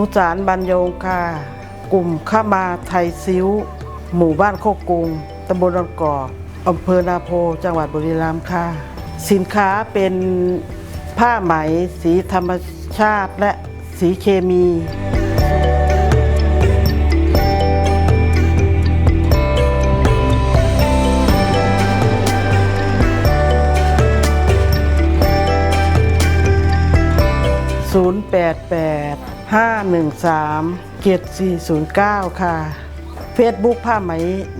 ุสารบรรยงค่ะ กลุ่มข้ามาไทยซิ้ว หมู่บ้านโคกกุงตำบลดอนกอกอำเภอนาโพ จังหวัดบุรีรัมย์ค่ะ สินค้าเป็นผ้าไหมสีธรรมชาติและสีเคมี088 513 7409 ค่ะ Facebook ผ้าไหม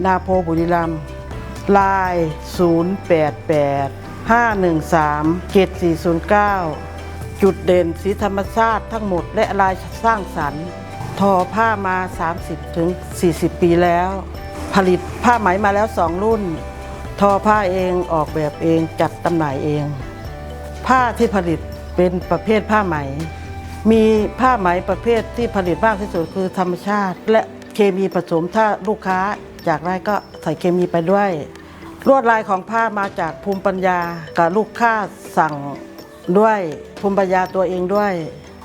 นาโพบุรีรัมย์ไลน์088 513 7409 จุดเด่นสีธรรมชาติทั้งหมดและลายสร้างสรรค์ ทอผ้ามา 30ถึง40ปีแล้ว ผลิตผ้าไหมมาแล้ว2รุ่น ทอผ้าเองออกแบบเองจัดจำหน่ายเอง ผ้าที่ผลิตเป็นประเภทผ้าไหม มีผ้าไหมประเภทที่ผลิตมากที่สุดคือธรรมชาติ และเคมีผสมถ้าลูกค้าอยากได้ก็ใส่เคมีไปด้วยลวดลายของผ้ามาจากภูมิปัญญากับลูกค้าสั่งด้วยภูมิปัญญาตัวเองด้วย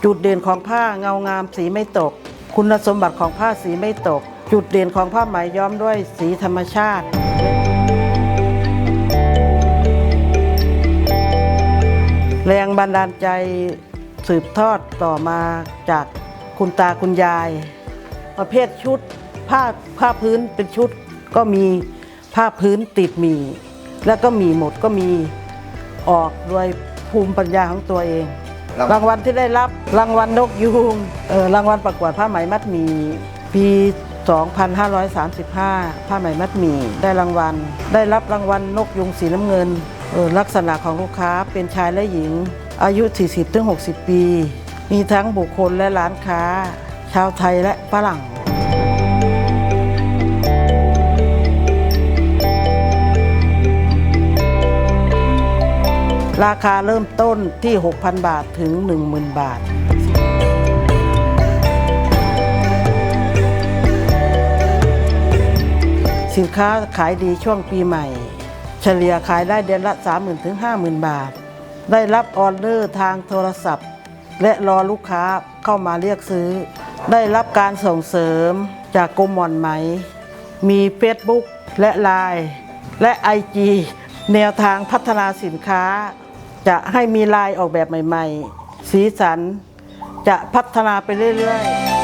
จุดเด่นของผ้าเงางามสีไม่ตก คุณสมบัติของผ้าสีไม่ตก จุดเด่นของผ้าไหมย้อมด้วยสีธรรมชาติแรงบันดาลใจ สืบทอดต่อมาจากคุณตาคุณยาย ประเภทชุดผ้าผ้าพื้นเป็นชุดก็มีผ้าพื้นติดหมี่แล้วก็หมี่หมดก็มีออกโดยภูมิปัญญาของตัวเองครับรางวัลที่ได้รับรางวัลนกยูงเออรางวัลประกวดผ้าไหมมัดหมี่ปี 2535 ผ้าไหมมัดหมี่ได้รางวัล ได้รับรางวัลนกยุงสีน้ำเงินเออลักษณะของลูกค้าเป็นชายและหญิง อายุ 40-60 ปี มีทั้งบุคคลและร้านค้า ชาวไทยและฝรั่งราคาเริ่มต้นที่ 6,000 บาทถึง 10,000 บาท สินค้าขายดีช่วงปีใหม่ เฉลี่ยขายได้เดือนละ 30,000ถึง50,000 บาท ได้รับออเดอร์ทางโทรศัพท์ และรอลูกค้าเข้ามาเรียกซื้อ ได้รับการส่งเสริมจากกรมหม่อนไหม มี Facebook และ Line และ IG แนวทางพัฒนาสินค้า จะให้มีลายออกแบบใหม่ ๆ สีสัน จะพัฒนาไปเรื่อย ๆ